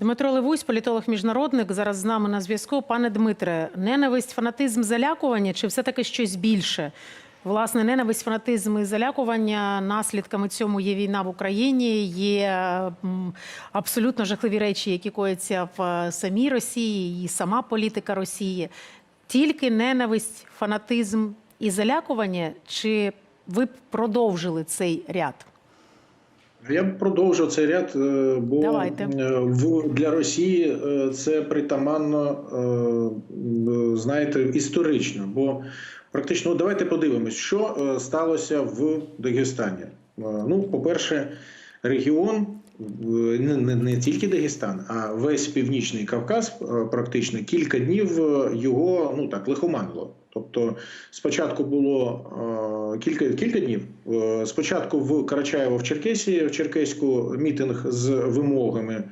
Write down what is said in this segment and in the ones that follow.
Дмитро Левусь, політолог міжнародник, зараз з нами на зв'язку. Пане Дмитре, ненависть, фанатизм, залякування чи все таки щось більше? Власне, ненависть, фанатизм і залякування наслідками цьому є війна в Україні. Є абсолютно жахливі речі, які кояться в е, самій Росії, і сама політика Росії. Тільки ненависть, фанатизм і залякування, чи ви б продовжили цей ряд? Я б продовжив цей ряд, е, бо Давайте. е, в для Росії е, це притаманно, знаєте, історично. Бо практично, ну, давайте подивимось, що сталося в Дагестані. Ну, по-перше, регіон. Не, не, не тільки Дагестан, а весь північний Кавказ, практично кілька днів його ну так лихоманило. Тобто, спочатку було е, кілька кілька днів. Е, спочатку в Карачаєво в Черкесії, в Черкеську мітинг з вимогами е,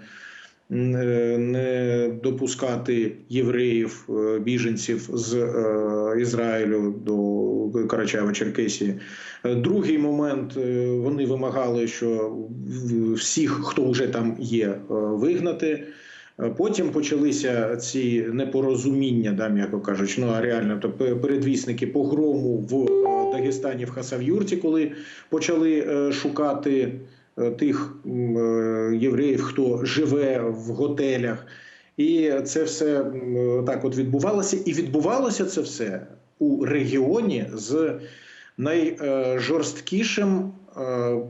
не допускати євреїв, біженців з Ізраїлю до Карачаєва Черкесії. Другий момент вони вимагали, що всіх, хто вже там є, вигнати. Потім почалися ці непорозуміння, да, м'яко кажучи, ну а реально то передвісники погрому в е, Дагестані в Хасав'юрті, коли почали е, шукати е, тих євреїв, хто живе в готелях. І це все так от відбувалося. І відбувалося це все у регіоні з найжорсткішим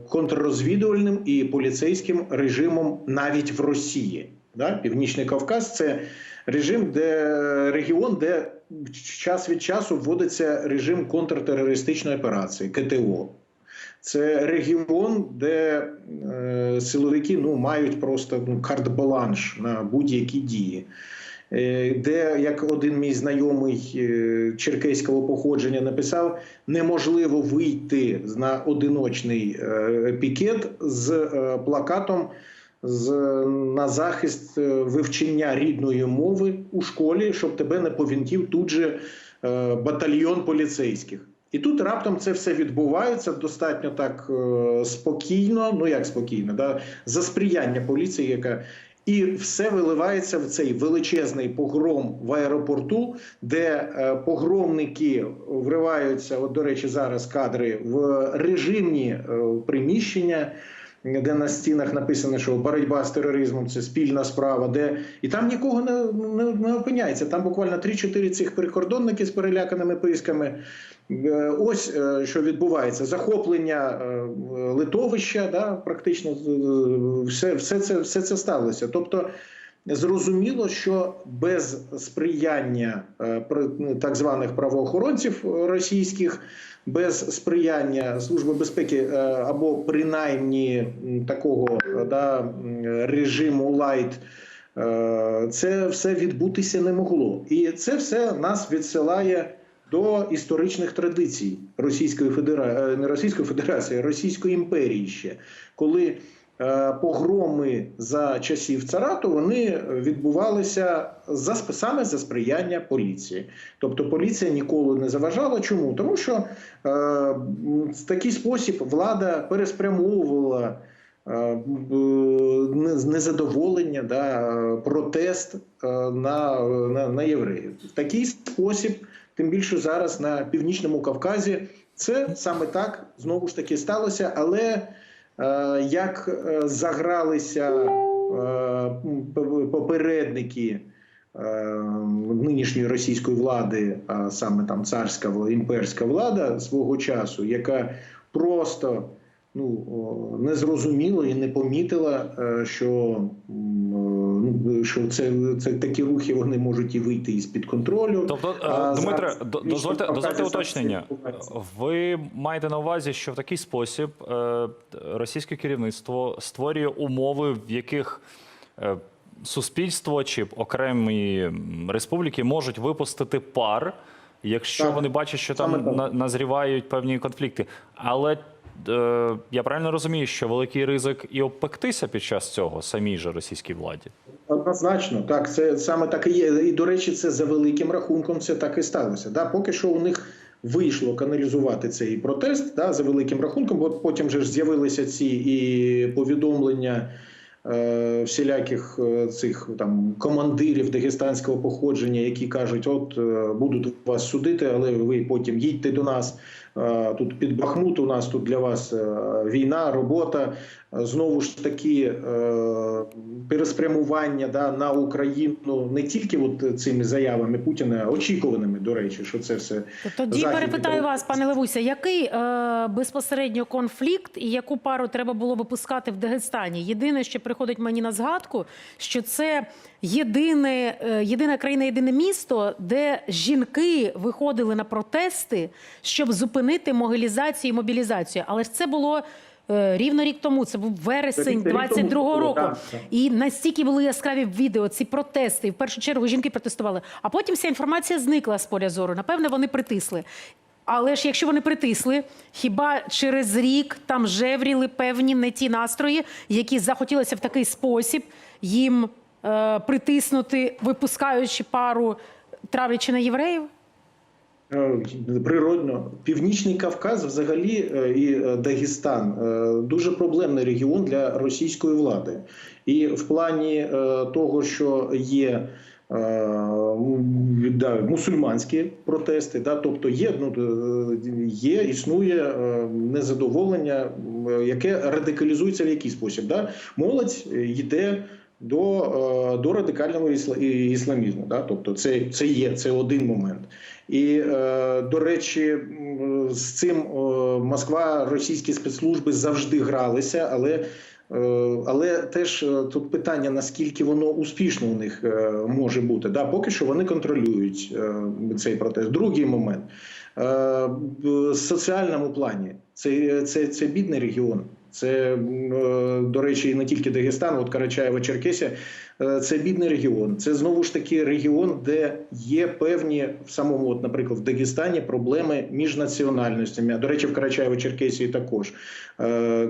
контррозвідувальним і поліцейським режимом навіть в Росії. Да? Північний Кавказ це режим, де регіон, де час від часу вводиться режим контртерористичної операції КТО. Це регіон, де е, силовики ну, мають просто ну, карт-баланш на будь-які дії. Е, Де, як один мій знайомий е, черкеського походження написав, неможливо вийти на одиночний е, пікет з плакатом з, на захист е, вивчення рідної мови у школі, щоб тебе не повінтів тут же е, батальйон поліцейських. І тут раптом це все відбувається достатньо так е, спокійно, ну як спокійно, да, за сприяння поліції, яка і все виливається в цей величезний погром в аеропорту, де погромники вриваються. От, до речі, зараз кадри в режимні приміщення. Де на стінах написано, що боротьба з тероризмом це спільна справа, де і там нікого не, не, не опиняється. Там буквально 3-4 цих прикордонники з переляканими писками. Е, Ось е, що відбувається: захоплення е, литовища, да, практично все, все, це, все це сталося. Тобто зрозуміло, що без сприяння е, ну, так званих правоохоронців російських, без сприяння Служби безпеки е, або принаймні такого да, режиму лайт. е, Це все відбутися не могло, і це все нас відсилає до історичних традицій Російської Федерації, не Російської Федерації, Російської імперії ще коли погроми за часів царату вони відбувалися за саме за сприяння поліції. Тобто поліція ніколи не заважала. Чому? Тому що е, в такий спосіб влада переспрямовувала. е, Незадоволення, да, протест е, на, на, на євреїв. В такий спосіб, тим більше зараз на північному Кавказі, це саме так знову ж таки сталося. Але е, як е, загралися е, попередники е, нинішньої російської влади, а саме там царська імперська влада свого часу, яка просто ну, не зрозуміла і не помітила, е, що, що це, це такі рухи вони можуть і вийти із під контролю. Тобто, е, А Дмитре, зараз дозвольте, дозвольте уточнення. Ви маєте на увазі, що в такий спосіб е, російське керівництво створює умови, в яких е, суспільство чи окремі республіки можуть випустити пар, якщо Так. вони бачать, що там так. на- назрівають певні конфлікти. Але е, я правильно розумію, що великий ризик і обпектися під час цього самій же російській владі. Однозначно, так це саме так і є. І до речі, це за великим рахунком це так і сталося. Да, поки що у них вийшло каналізувати цей протест да, за великим рахунком, бо потім же ж з'явилися ці і повідомлення е, всіляких е, цих там командирів дагестанського походження, які кажуть: от е, будуть вас судити, але ви потім їдьте до нас. Тут під Бахмут у нас тут для вас е, війна, робота. Знову ж таки, е, переспрямування да, на Україну не тільки от цими заявами Путіна, очікуваними, до речі, що це все Тоді перепитаю вас, пане Левуся, який е, безпосередньо конфлікт і яку пару треба було випускати в Дагестані? Єдине, що приходить мені на згадку, що це єдине, е, єдина країна, єдине місто, де жінки виходили на протести, щоб зупинити могилізацію і мобілізацію. Але ж це було. е, Рівно рік тому, це був вересень Рік тому 22-го року. І настільки були яскраві відео, ці протести. В першу чергу жінки протестували. А потім вся інформація зникла з поля зору. Напевне, вони притисли. Але ж якщо вони притисли, хіба через рік там жевріли певні не ті настрої, які захотілося в такий спосіб їм притиснути, випускаючи пару травлячи на євреїв? Е, Природно, Північний Кавказ, взагалі, е, і е, Дагестан е, дуже проблемний регіон для російської влади. І в плані е, того, що є. е, Да, мусульманські протести, да, тобто є, ну, е, є, існує е, незадоволення, е, яке радикалізується в який спосіб. Да? Молодь йде до, е, до радикального ісла- ісламізму. Да? Тобто це, це є, це один момент. І, е, до речі, з цим е, Москва, російські спецслужби завжди гралися, але. Але теж тут питання, наскільки воно успішно у них може бути. Да, поки що вони контролюють цей протест. Другий момент в соціальному плані це, це, це бідний регіон. Це, е, до речі, і не тільки Дагестан, от Карачаєва, Черкесія. Е, Це бідний регіон. Це знову ж таки регіон, де є певні в самому, от, наприклад, в Дагестані проблеми між національностями. До речі, в Карачаєво, Черкесії також Е,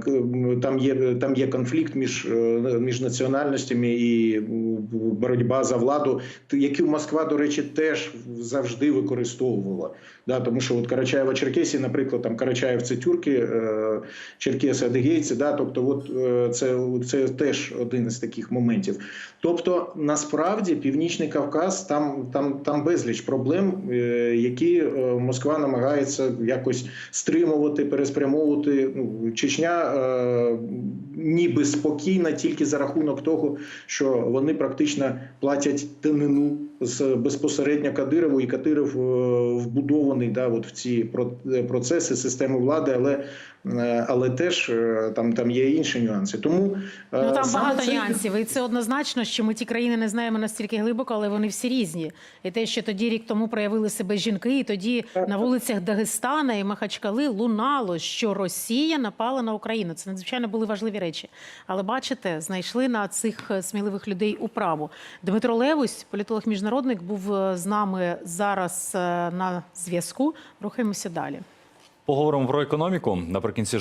там є там є конфлікт між, е, між національностями і боротьба за владу, яку Москва, до речі, теж завжди використовувала. Да, тому що от Карачаєва, Черкесії, наприклад, там Карачаєв це тюрки, Черкеси, адигейці. Да, тобто, от це, це теж один із таких моментів. Тобто, насправді, Північний Кавказ там, там, там безліч проблем, е, які е, Москва намагається якось стримувати, переспрямовувати. Ну, Чечня е, ніби спокійна тільки за рахунок того, що вони практично платять данину з безпосередньо Кадирову, і Кадиров е, вбудований да, от в ці про- процеси системи влади, але, е, але теж е, там, там є інші нюанси. Тому е, Ну там багато цей- нюансів, і це однозначно, що ми ті країни не знаємо настільки глибоко, але вони всі різні. І те, що тоді рік тому проявили себе жінки, і тоді на вулицях Дагестана і Махачкали лунало, що Росія напала на Україну. Це надзвичайно були важливі речі. Але бачите, знайшли на цих е, сміливих людей управу. Дмитро Левусь, політолог міжнародник, був е, з нами зараз е, на зв'язку. Рухаємося далі. Поговоримо про економіку наприкінці